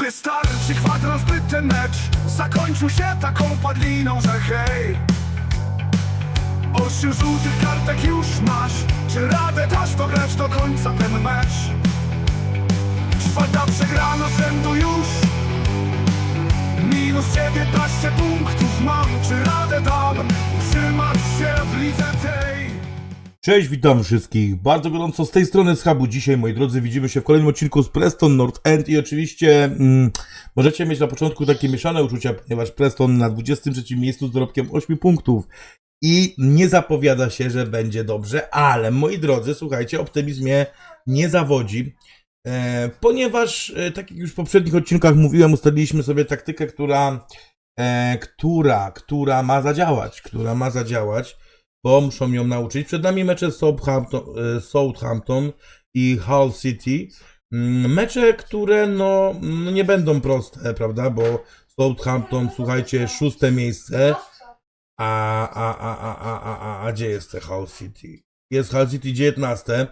Wystarczy kwadrans, by ten mecz Zakończył się taką padliną, że hej Osiem żółtych kartek już masz Czy radę dasz dograć do końca ten mecz? Czwarta przegrana z rzędu już Minus 19 punktów mam Czy radę dam utrzymać się w lidze tej? Cześć, witam wszystkich bardzo gorąco z tej strony z Hubu. Dzisiaj, moi drodzy, widzimy się w kolejnym odcinku z Preston North End i oczywiście mm, możecie mieć na początku takie mieszane uczucia, ponieważ Preston na 23 miejscu z dorobkiem 8 punktów i nie zapowiada się, że będzie dobrze, ale moi drodzy, słuchajcie, optymizm mnie nie zawodzi. E, ponieważ, e, tak jak już w poprzednich odcinkach mówiłem, ustaliliśmy sobie taktykę, która, e, która, która ma zadziałać, która ma zadziałać bo muszą ją nauczyć. Przed nami mecze Southampton, e, Southampton i Hull City. Mm, Mecze, które no, no nie będą proste, prawda? Bo Southampton, słuchajcie, szóste miejsce. A, a, a, a, a, a, a, a gdzie jest te Hull City? Jest Hull City 19.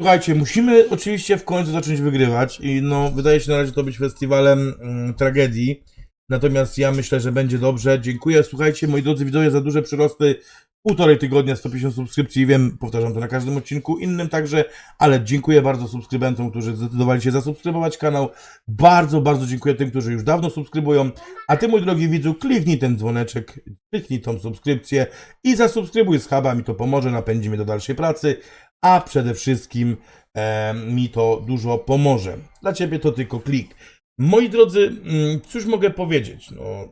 Słuchajcie, musimy oczywiście w końcu zacząć wygrywać i no, wydaje się na razie to być festiwalem mm, tragedii. Natomiast ja myślę, że będzie dobrze. Dziękuję. Słuchajcie, moi drodzy widzowie, za duże przyrosty półtorej tygodnia 150 subskrypcji. Wiem, powtarzam to na każdym odcinku innym także, ale dziękuję bardzo subskrybentom, którzy zdecydowali się zasubskrybować kanał. Bardzo, bardzo dziękuję tym, którzy już dawno subskrybują. A ty, mój drogi widzu, kliknij ten dzwoneczek, kliknij tą subskrypcję i zasubskrybuj z Huba. Mi to pomoże, napędzi mnie do dalszej pracy, a przede wszystkim e, mi to dużo pomoże. Dla ciebie to tylko klik. Moi drodzy, mm, cóż mogę powiedzieć? No,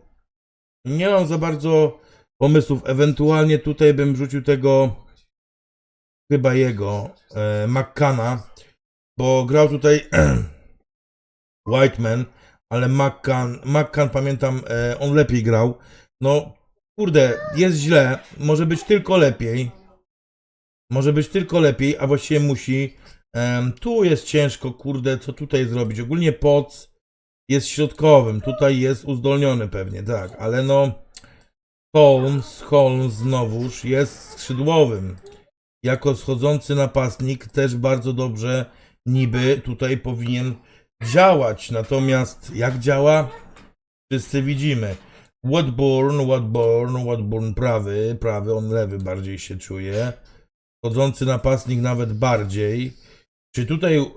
nie mam za bardzo pomysłów. Ewentualnie tutaj bym wrzucił tego chyba jego e, McCanna, bo grał tutaj Whiteman, ale McCann, McCann pamiętam, e, on lepiej grał. No, kurde, jest źle, może być tylko lepiej. Może być tylko lepiej, a właściwie musi. Em, tu jest ciężko, kurde, co tutaj zrobić. Ogólnie Poc jest środkowym, tutaj jest uzdolniony pewnie, tak, ale no. Holmes, Holmes znowuż jest skrzydłowym. Jako schodzący napastnik też bardzo dobrze niby tutaj powinien działać. Natomiast jak działa? Wszyscy widzimy. Watburn, Watburn, Watburn prawy, prawy, on lewy bardziej się czuje. Chodzący napastnik nawet bardziej. Czy tutaj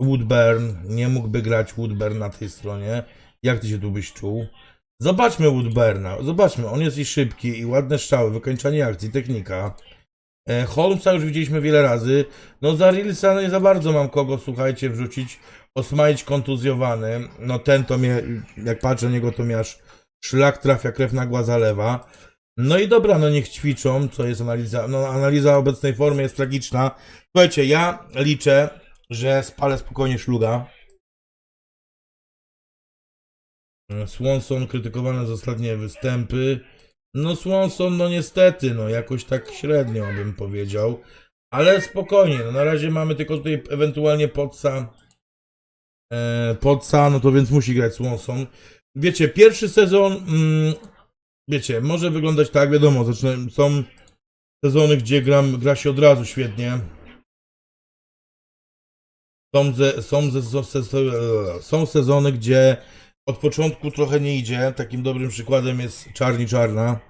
Woodburn nie mógłby grać Woodburn na tej stronie? Jak ty się tu byś czuł? Zobaczmy Woodburna. Zobaczmy, on jest i szybki, i ładne strzały, wykończanie akcji, technika. E, Holmesa już widzieliśmy wiele razy. No za Rilsa nie za bardzo mam kogo, słuchajcie, wrzucić. Osmaić kontuzjowany. No ten to mnie, jak patrzę na niego, to mi aż szlak trafia, krew nagła zalewa. No i dobra, no niech ćwiczą, co jest analiza. No analiza obecnej formy jest tragiczna. Słuchajcie, ja liczę, że spalę spokojnie szluga. Swanson krytykowany za ostatnie występy. No Swanson, no niestety, no jakoś tak średnio bym powiedział. Ale spokojnie, no na razie mamy tylko tutaj ewentualnie Potsa. E, Potsa, no to więc musi grać Swanson. Wiecie, pierwszy sezon, mm, wiecie, może wyglądać tak, wiadomo, zaczyna, są sezony, gdzie gram, gra się od razu świetnie. Są, ze, są, ze, są sezony, gdzie od początku trochę nie idzie. Takim dobrym przykładem jest Czarni Czarna.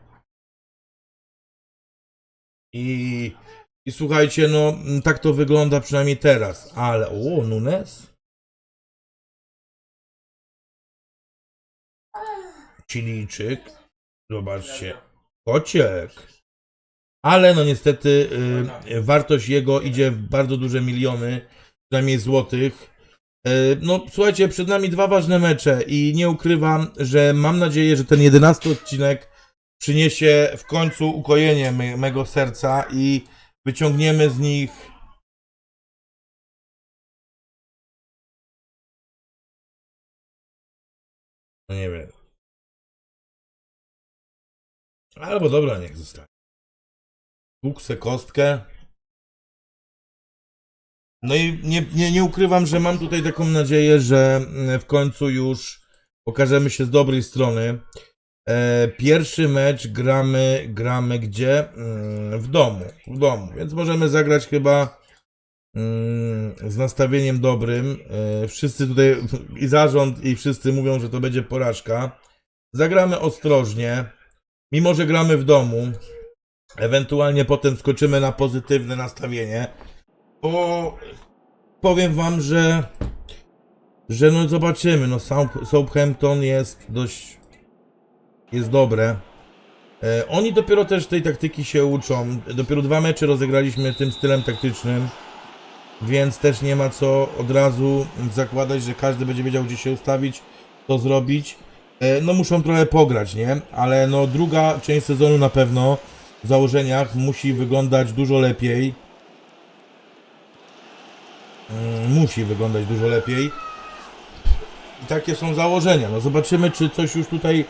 I, I słuchajcie, no tak to wygląda przynajmniej teraz. Ale, o, Nunes? Chilijczyk. Zobaczcie. Kociek. Ale no niestety y, wartość jego idzie w bardzo duże miliony, przynajmniej złotych. Y, No słuchajcie, przed nami dwa ważne mecze i nie ukrywam, że mam nadzieję, że ten jedenasty odcinek przyniesie w końcu ukojenie me, mego serca i wyciągniemy z nich no nie wiem. Albo dobra, niech zostanie. Buksę kostkę. No i nie, nie, nie ukrywam, że mam tutaj taką nadzieję, że mm, w końcu już pokażemy się z dobrej strony. E, pierwszy mecz gramy, gramy gdzie? Mm, W domu, w domu, więc możemy zagrać chyba mm, z nastawieniem dobrym. E, Wszyscy tutaj, i zarząd, i wszyscy mówią, że to będzie porażka. Zagramy ostrożnie, mimo że gramy w domu. Ewentualnie potem skoczymy na pozytywne nastawienie. Bo powiem wam, że że no zobaczymy, no South- Southampton jest dość jest dobre. E, oni dopiero też tej taktyki się uczą. Dopiero dwa mecze rozegraliśmy tym stylem taktycznym, więc też nie ma co od razu zakładać, że każdy będzie wiedział gdzie się ustawić, to zrobić. E, no muszą trochę pograć, nie? Ale no druga część sezonu na pewno w założeniach musi wyglądać dużo lepiej. Mm, Musi wyglądać dużo lepiej. I takie są założenia. No zobaczymy, czy coś już tutaj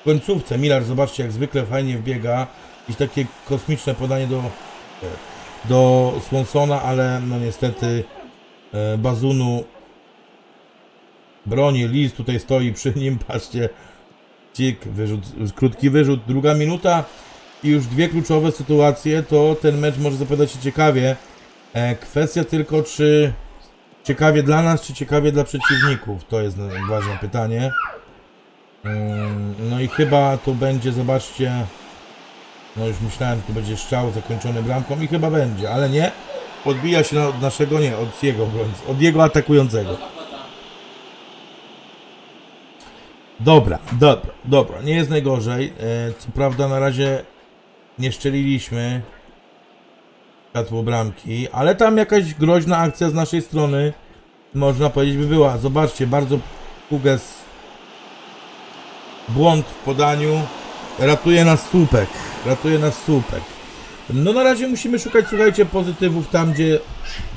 w końcówce. Miller, zobaczcie, jak zwykle fajnie wbiega. I takie kosmiczne podanie do, do Swansona, ale no niestety e, Bazunu broni. Lis tutaj stoi przy nim. Patrzcie. Cik, wyrzut, krótki wyrzut. Druga minuta i już dwie kluczowe sytuacje. To ten mecz może zapowiadać się ciekawie. E, kwestia tylko, czy ciekawie dla nas, czy ciekawie dla przeciwników? To jest ważne pytanie. Mm, No i chyba tu będzie, zobaczcie. No już myślałem, tu będzie strzał zakończony bramką i chyba będzie, ale nie. Odbija się od naszego, nie, od jego od jego atakującego. Dobra, dobra, dobra, nie jest najgorzej. E, Co prawda na razie nie szczeliliśmy światło bramki, ale tam jakaś groźna akcja z naszej strony można powiedzieć by była. Zobaczcie, bardzo Huges błąd w podaniu ratuje nas słupek, ratuje nas słupek. No na razie musimy szukać, słuchajcie, pozytywów tam, gdzie,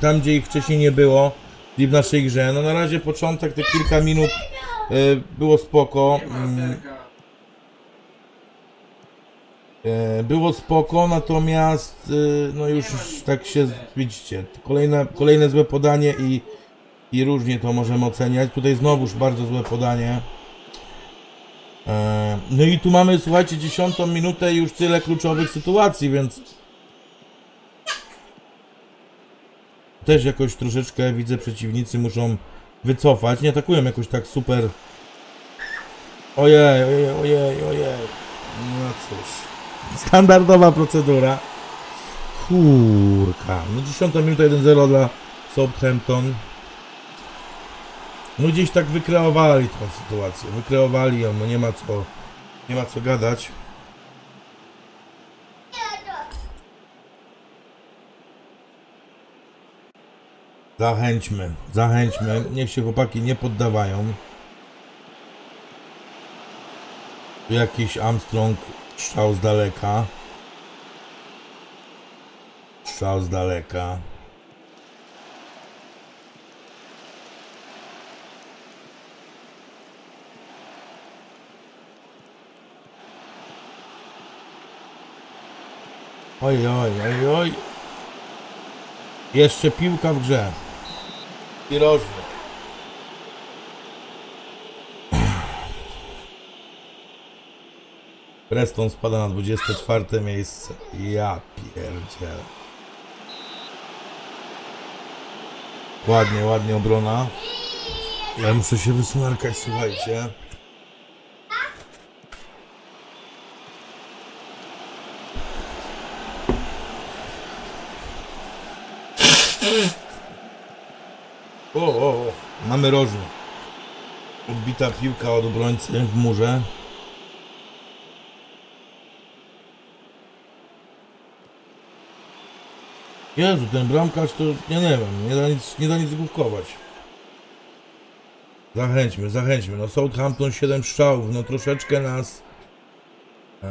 tam, gdzie ich wcześniej nie było w naszej grze. No na razie początek, te kilka minut y, było spoko. Mm, Było spoko, natomiast y, no już tak się widzicie. Kolejne, kolejne złe podanie i, i różnie to możemy oceniać. Tutaj znowuż bardzo złe podanie. E, No i tu mamy, słuchajcie, dziesiątą minutę i już tyle kluczowych sytuacji, więc też jakoś troszeczkę widzę przeciwnicy muszą wycofać. Nie atakują jakoś tak super. Ojej, ojej, ojej, ojej. No cóż. Standardowa procedura. Kurka. No 10 minuta 1-0 dla Southampton. No gdzieś tak wykreowali tą sytuację. Wykreowali ją, no nie ma co. Nie ma co gadać. Zachęćmy, zachęćmy. Niech się chłopaki nie poddawają. Tu Jakiś Armstrong strzał z daleka. Strzał z daleka. Oj, oj, oj, oj. Jeszcze piłka w grze. I rożny. Preston spada na 24 miejsce. Ja pierdzielę. Ładnie, ładnie obrona. Ja muszę się wysmarkać, słuchajcie. O, o, o. Mamy rożny. Odbita piłka od obrońcy w murze. Jezu, ten bramkarz to, ja nie wiem, nie da nic, nie da nic główkować. Zachęćmy, zachęćmy. No Southampton 7 strzałów, no troszeczkę nas... Eee...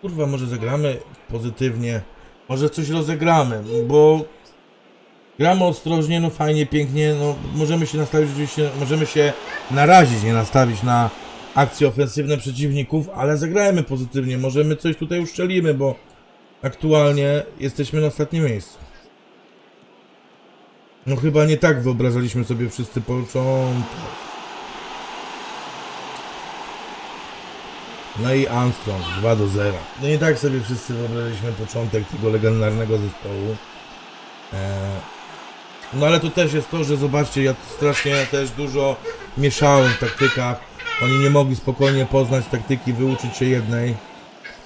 Kurwa, może zagramy pozytywnie. Może coś rozegramy, bo... Gramy ostrożnie, no fajnie, pięknie, no możemy się nastawić oczywiście, możemy się narazić, nie nastawić na akcje ofensywne przeciwników, ale zagrajmy pozytywnie, możemy coś tutaj uszczelimy, bo aktualnie jesteśmy na ostatnim miejscu. No chyba nie tak wyobrażaliśmy sobie wszyscy początek. No i Armstrong 2 do 0. No i tak sobie wszyscy wyobraziliśmy początek tego legendarnego zespołu. E, no ale to też jest to, że zobaczcie, ja strasznie też dużo mieszałem w taktykach. Oni nie mogli spokojnie poznać taktyki, wyuczyć się jednej,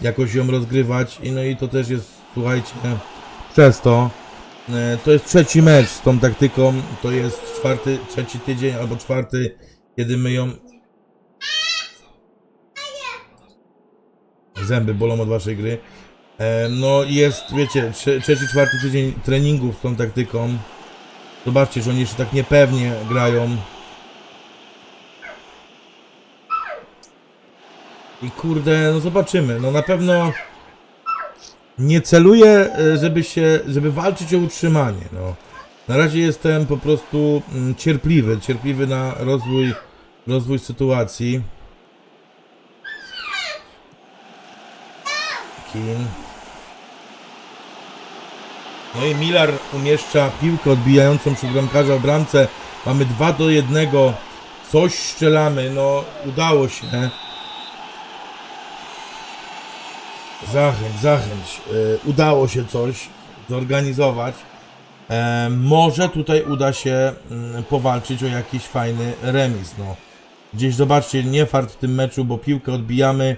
jakoś ją rozgrywać i no i to też jest, słuchajcie, przez to. e, To jest trzeci mecz z tą taktyką, to jest czwarty, trzeci tydzień albo czwarty, kiedy my ją... Zęby bolą od waszej gry. E, No jest, wiecie, trze- trzeci, czwarty tydzień treningów z tą taktyką. Zobaczcie, że oni jeszcze tak niepewnie grają. I kurde, no zobaczymy. No na pewno nie celuję, e, żeby się, żeby walczyć o utrzymanie. No. Na razie jestem po prostu mm, cierpliwy, cierpliwy na rozwój, rozwój sytuacji. Kin. No i Miller umieszcza piłkę odbijającą przy bramkarza w bramce. Mamy 2 do 1. Coś strzelamy. No, udało się. Zachęć, zachęć. Y, udało się coś zorganizować. E, może tutaj uda się mm, powalczyć o jakiś fajny remis. No. Gdzieś zobaczcie, nie fart w tym meczu, bo piłkę odbijamy.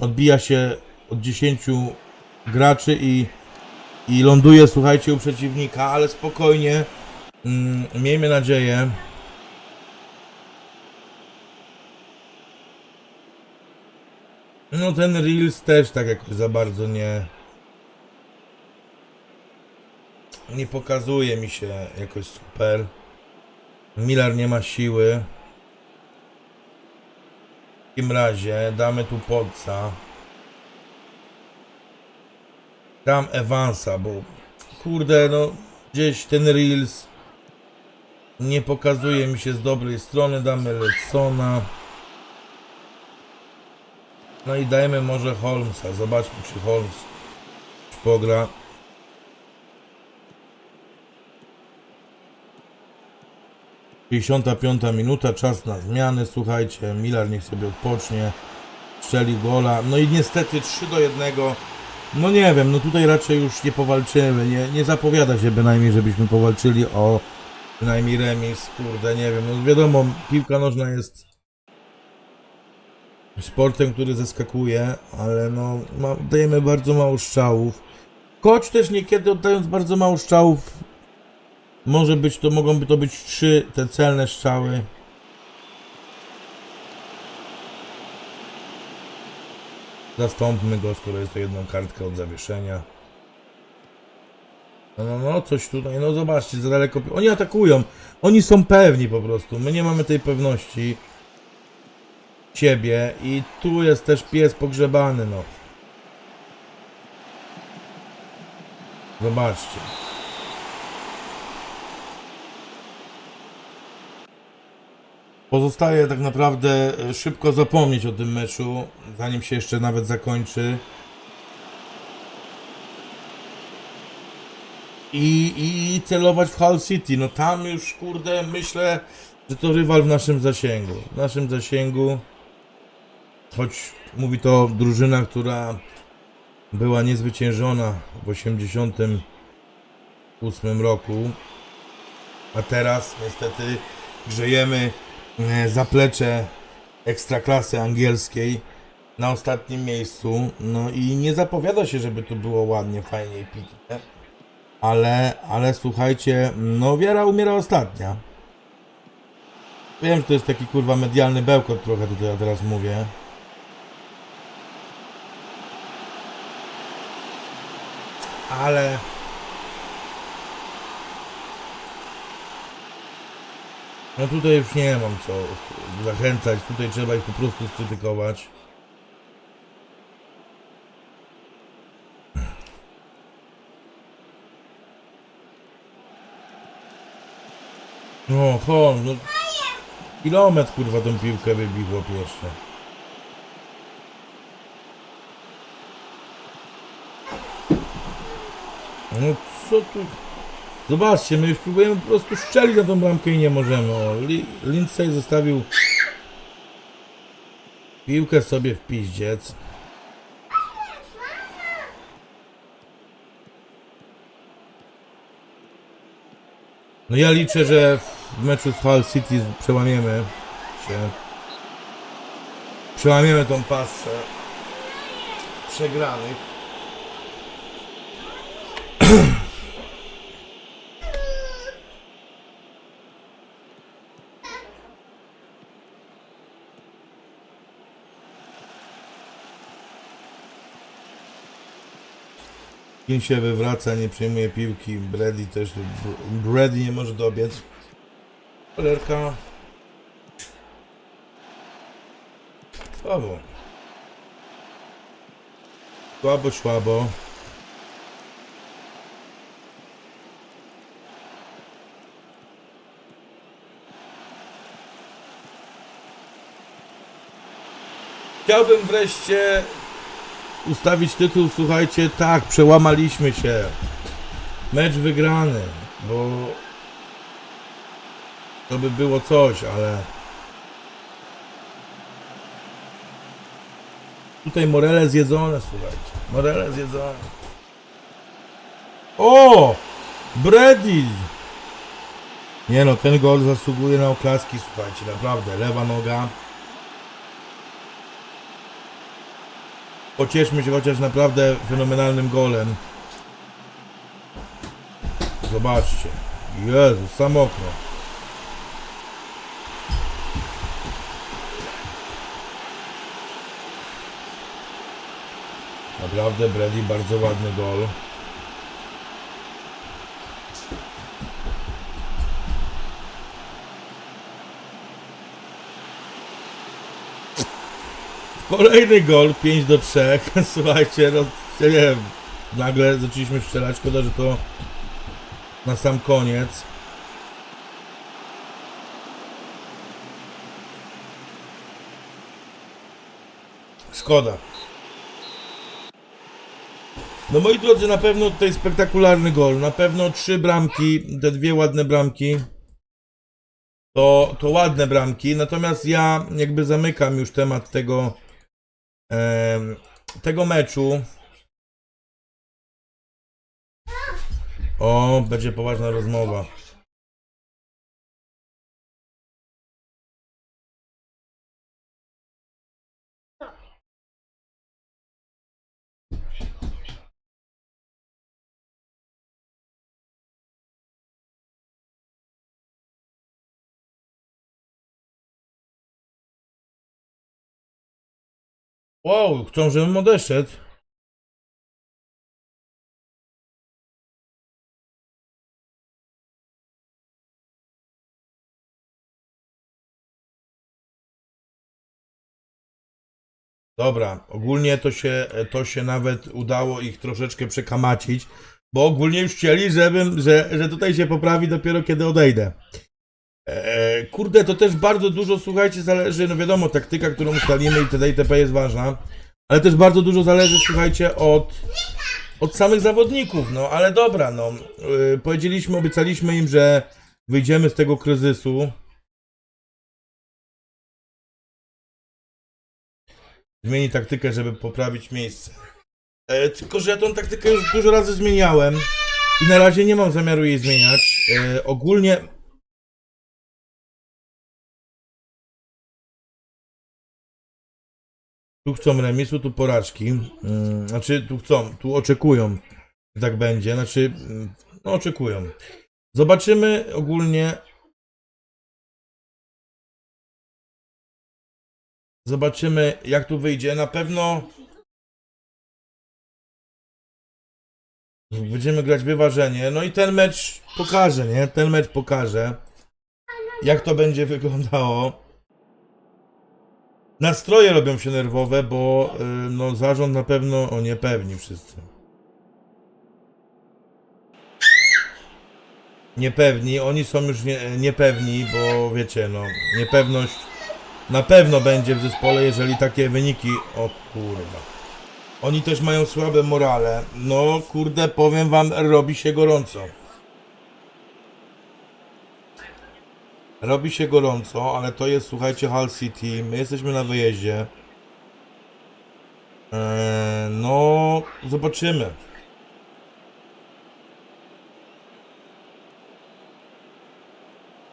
Odbija się od 10 graczy i i ląduje, słuchajcie, u przeciwnika, ale spokojnie. Mm, miejmy nadzieję. No ten Reels też tak jakoś za bardzo nie... Nie pokazuje mi się jakoś super. Miller nie ma siły. W takim razie damy tu podca. Dam Evansa, bo kurde, no gdzieś ten Reels nie pokazuje mi się z dobrej strony. Damy Ledsona. No i dajmy może Holmesa. Zobaczmy, czy Holmes pogra. Pięćdziesiąta piąta minuta, czas na zmiany. Słuchajcie, Miller niech sobie odpocznie. Strzelił gola. No i niestety 3 do 1. No nie wiem, no tutaj raczej już nie powalczymy. Nie, nie zapowiada się bynajmniej, żebyśmy powalczyli o przynajmniej remis. Kurde, nie wiem. No wiadomo, piłka nożna jest sportem, który zaskakuje, ale no ma, dajemy bardzo mało strzałów. Choć też niekiedy oddając bardzo mało strzałów, może być to, mogą to być trzy te celne strzały. Zastąpmy go, skoro jest to jedną kartkę od zawieszenia. No, no, no, coś tutaj, no zobaczcie, za daleko. Oni atakują, oni są pewni po prostu. My nie mamy tej pewności siebie i tu jest też pies pogrzebany, no. Zobaczcie. Pozostaje tak naprawdę e, szybko zapomnieć o tym meczu, zanim się jeszcze nawet zakończy. I, i celować w Hull City. No tam już, kurde, myślę, że to rywal w naszym zasięgu. W naszym zasięgu. Choć mówi to drużyna, która była niezwyciężona w 88 roku. A teraz niestety grzejemy e, zaplecze ekstraklasy angielskiej na ostatnim miejscu. No i nie zapowiada się, żeby tu było ładnie, fajnie i pięknie. Ale, ale słuchajcie, no wiara umiera ostatnia. Wiem, że to jest taki kurwa medialny bełkot trochę tutaj ja teraz mówię. Ale... No tutaj już nie mam co zachęcać, tutaj trzeba ich po prostu skrytykować. No, chodź, no. Kilometr kurwa tą piłkę wybił chłop. No co tu? Zobaczcie, my już próbujemy po prostu strzelić na tą bramkę i nie możemy. O, Li- Lindsay zostawił Piłkę sobie w piździec. No ja liczę, że w meczu z Hull City przełamiemy się. Przełamiemy tą pasę przegranych. Kim się wywraca, nie przejmuje piłki. Brady też. Br- Brady nie może dobiec. Kolerka. Słabo. Słabo, słabo. Chciałbym wreszcie ustawić tytuł, słuchajcie, tak, przełamaliśmy się. Mecz wygrany, bo to by było coś, ale tutaj morele zjedzone, słuchajcie. Morele zjedzone. O! Brady! Nie no, ten gol zasługuje na oklaski, słuchajcie, naprawdę. Lewa noga. Pocieszmy się chociaż naprawdę fenomenalnym golem. Zobaczcie. Jezu, sam okno. Naprawdę Brady bardzo ładny gol. Kolejny gol, 5 do 3. Słuchajcie, no nie wiem. Nagle zaczęliśmy strzelać, szkoda, że to na sam koniec. Szkoda. No moi drodzy, na pewno tutaj spektakularny gol. Na pewno trzy bramki, te dwie ładne bramki. To, to ładne bramki. Natomiast ja jakby zamykam już temat tego tego meczu. O, będzie poważna rozmowa. Wow, chcą, żebym odeszedł. Dobra, ogólnie to się, to się nawet udało ich troszeczkę przekamacić, bo ogólnie już chcieli, żebym, że, że tutaj się poprawi dopiero kiedy odejdę. Eee, kurde, to też bardzo dużo, słuchajcie, zależy, no wiadomo, taktyka, którą ustalimy itd. itp. jest ważna, ale też bardzo dużo zależy, słuchajcie, od, od samych zawodników, no, ale dobra, no, yy, powiedzieliśmy, obiecaliśmy im, że wyjdziemy z tego kryzysu. Zmieni taktykę, żeby poprawić miejsce. E, tylko, że ja tą taktykę już dużo razy zmieniałem i na razie nie mam zamiaru jej zmieniać. E, ogólnie Tu chcą remisu, tu porażki. Mm, Znaczy, tu chcą, tu oczekują, że tak będzie. Znaczy, mm, no oczekują. Zobaczymy ogólnie. Zobaczymy, jak tu wyjdzie. Na pewno będziemy grać wyważenie. No i ten mecz pokaże, nie? Ten mecz pokaże, jak to będzie wyglądało. Nastroje robią się nerwowe, bo y, no, zarząd na pewno o niepewni wszyscy. Niepewni, oni są już nie, niepewni, bo wiecie, no, niepewność na pewno będzie w zespole, jeżeli takie wyniki. O kurwa. Oni też mają słabe morale. No, kurde, powiem wam, robi się gorąco. Robi się gorąco, ale to jest, słuchajcie, Hull City. My jesteśmy na wyjeździe. Eee, no, zobaczymy.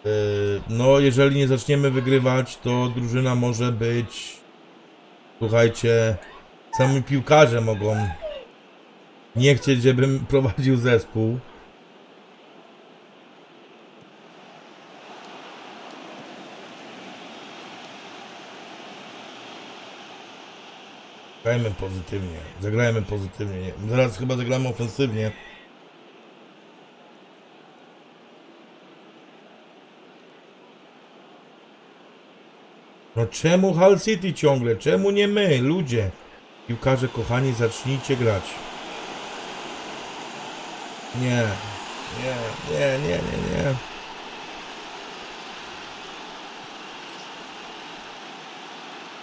Eee, no, jeżeli nie zaczniemy wygrywać, to drużyna może być. Słuchajcie, sami piłkarze mogą nie chcieć, żebym prowadził zespół. Zagrajmy pozytywnie. Zagrajmy pozytywnie. Nie, Zaraz chyba zagramy ofensywnie. No czemu Hull City ciągle? Czemu nie my, ludzie? Piłkarze kochani, zacznijcie grać. Nie, nie, nie, nie, nie, nie.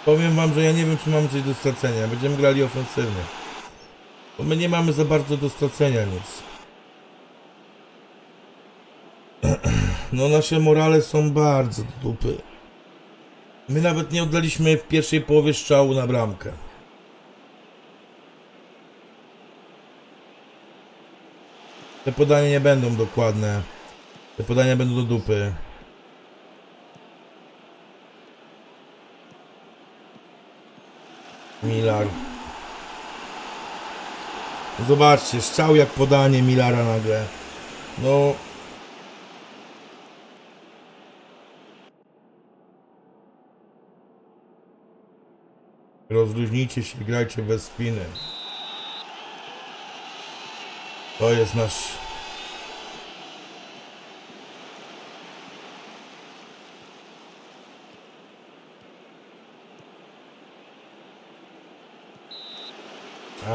Powiem wam, że ja nie wiem, czy mamy coś do stracenia. Będziemy grali ofensywnie. Bo my nie mamy za bardzo do stracenia nic. No nasze morale są bardzo do dupy. My nawet nie oddaliśmy w pierwszej połowie strzału na bramkę. Te podania nie będą dokładne. Te podania będą do dupy. Milar. Zobaczcie, strzał jak podanie Milara nagle. No. Rozluźnijcie się, grajcie bez spiny. To jest nasz...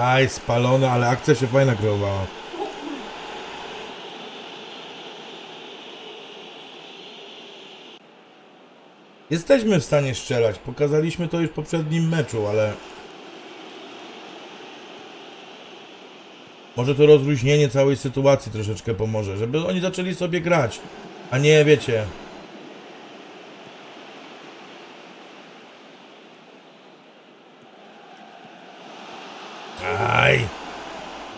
Aj, spalone, ale akcja się fajna kreowała. Jesteśmy w stanie strzelać. Pokazaliśmy to już w poprzednim meczu, ale... Może to rozluźnienie całej sytuacji troszeczkę pomoże, żeby oni zaczęli sobie grać, a nie, wiecie... Aj!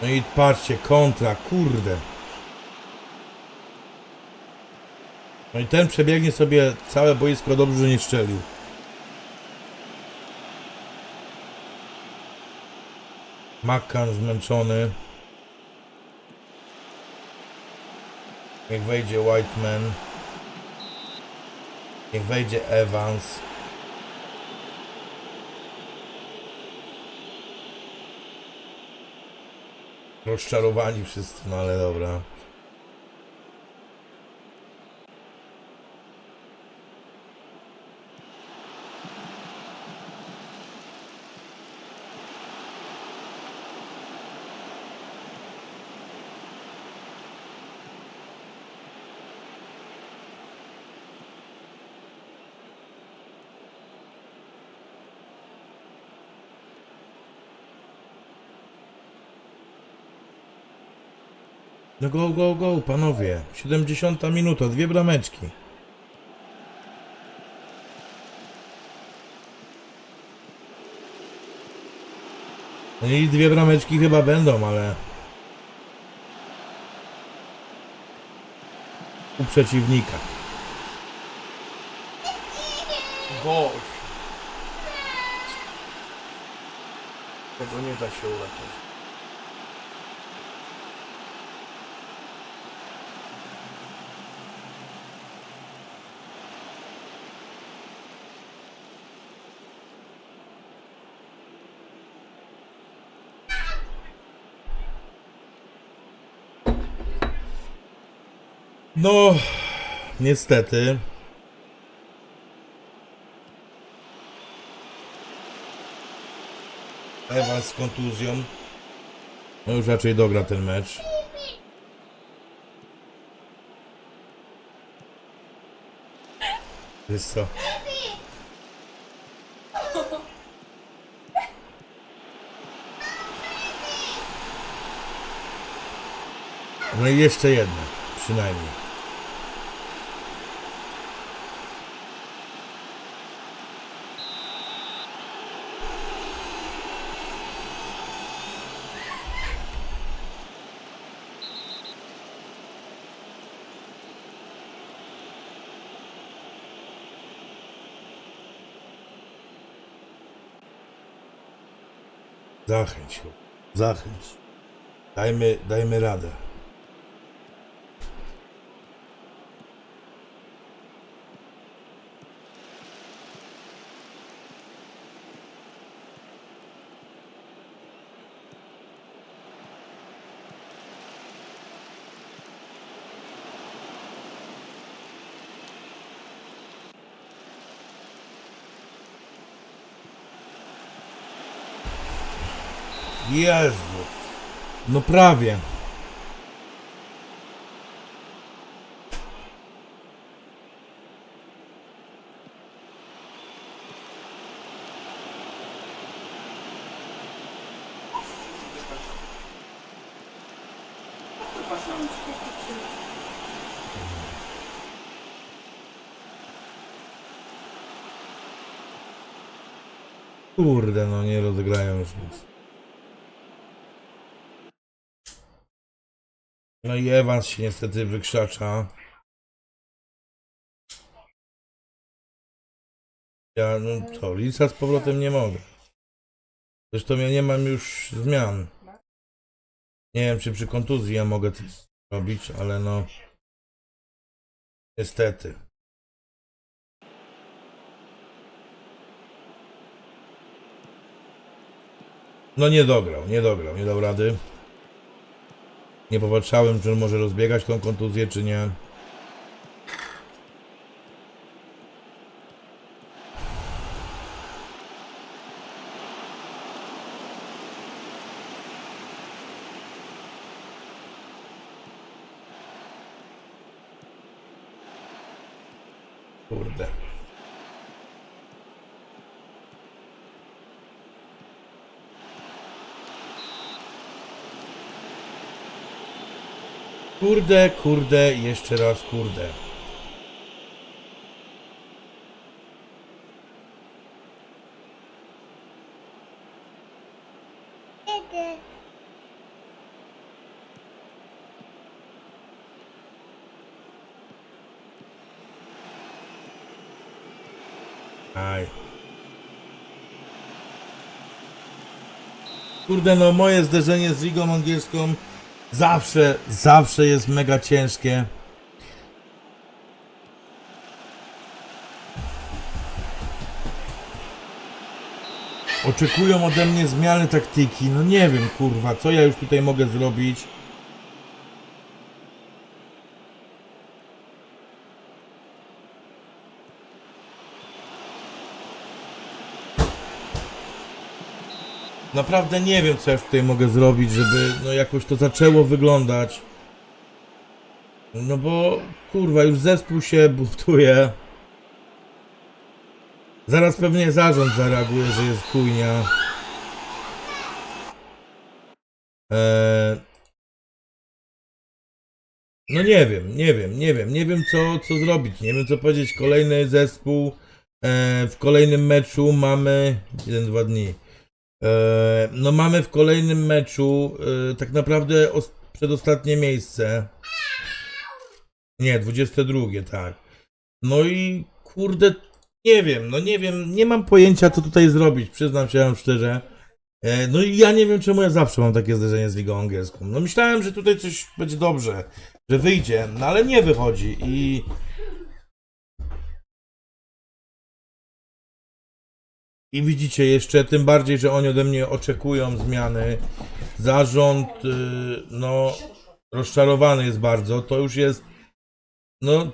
No i patrzcie, kontra, kurde. No i ten przebiegnie sobie całe boisko, dobrze, że nie strzelił. Makan zmęczony. Niech wejdzie Whiteman. Niech wejdzie Evans. Rozczarowani wszyscy, no ale dobra. No go, go, go, panowie. 70 minuta, dwie brameczki. No i dwie brameczki chyba będą, ale... U przeciwnika. Boż. Tego nie da się uratować. No, niestety. Evans z kontuzją. No już raczej dogra ten mecz. Wiesz co? No i jeszcze jedna, przynajmniej. Zachęć. Zachęć. Dajmy, dajmy radę. Jezu. No prawie. Kurde, no nie rozegrają już nic. No i Evans się niestety wykrzacza. Ja, no co, Lisa z powrotem nie mogę. Zresztą ja nie mam już zmian. Nie wiem, czy przy kontuzji ja mogę coś zrobić, ale no... Niestety. No nie dograł, nie dograł, nie dał rady. Nie popatrzałem, czy on może rozbiegać tą kontuzję, czy nie. Kurde. Kurde, kurde, jeszcze raz kurde. Kurde, no moje zderzenie z ligą angielską zawsze, zawsze jest mega ciężkie. Oczekują ode mnie zmiany taktyki. No nie wiem, kurwa, co ja już tutaj mogę zrobić. Naprawdę nie wiem, co ja tutaj mogę zrobić, żeby no jakoś to zaczęło wyglądać. No bo kurwa, już zespół się buntuje. Zaraz pewnie zarząd zareaguje, że jest chujnia. Eee... No nie wiem, nie wiem, nie wiem, nie wiem co, co zrobić, nie wiem co powiedzieć. Kolejny zespół eee, w kolejnym meczu mamy 1-2 dni. E, No mamy w kolejnym meczu e, tak naprawdę os- przedostatnie miejsce. Nie, 22, tak. No i kurde, nie wiem, no nie wiem, nie mam pojęcia co tutaj zrobić, przyznam się wam szczerze. E, No i ja nie wiem czemu ja zawsze mam takie zderzenie z ligą angielską. No myślałem, że tutaj coś będzie dobrze, że wyjdzie, no ale nie wychodzi i I widzicie jeszcze, tym bardziej, że oni ode mnie oczekują zmiany. Zarząd, y, no, rozczarowany jest bardzo. To już jest, no,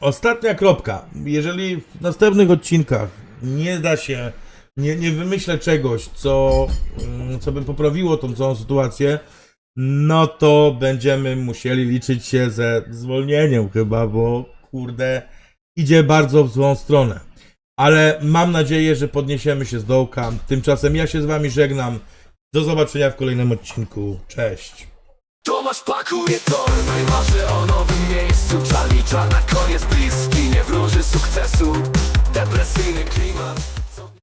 ostatnia kropka. Jeżeli w następnych odcinkach nie da się, nie, nie wymyślę czegoś, co, mm, co by poprawiło tą całą sytuację, no to będziemy musieli liczyć się ze zwolnieniem chyba, bo kurde, idzie bardzo w złą stronę ale mam nadzieję, że podniesiemy się z dołka. Tymczasem ja się z wami żegnam. Do zobaczenia w kolejnym odcinku. Cześć. Tomasz pakuje torby, marzy o nowym miejscu czarna koniec bliski, nie wróży sukcesu Depresyjny klimat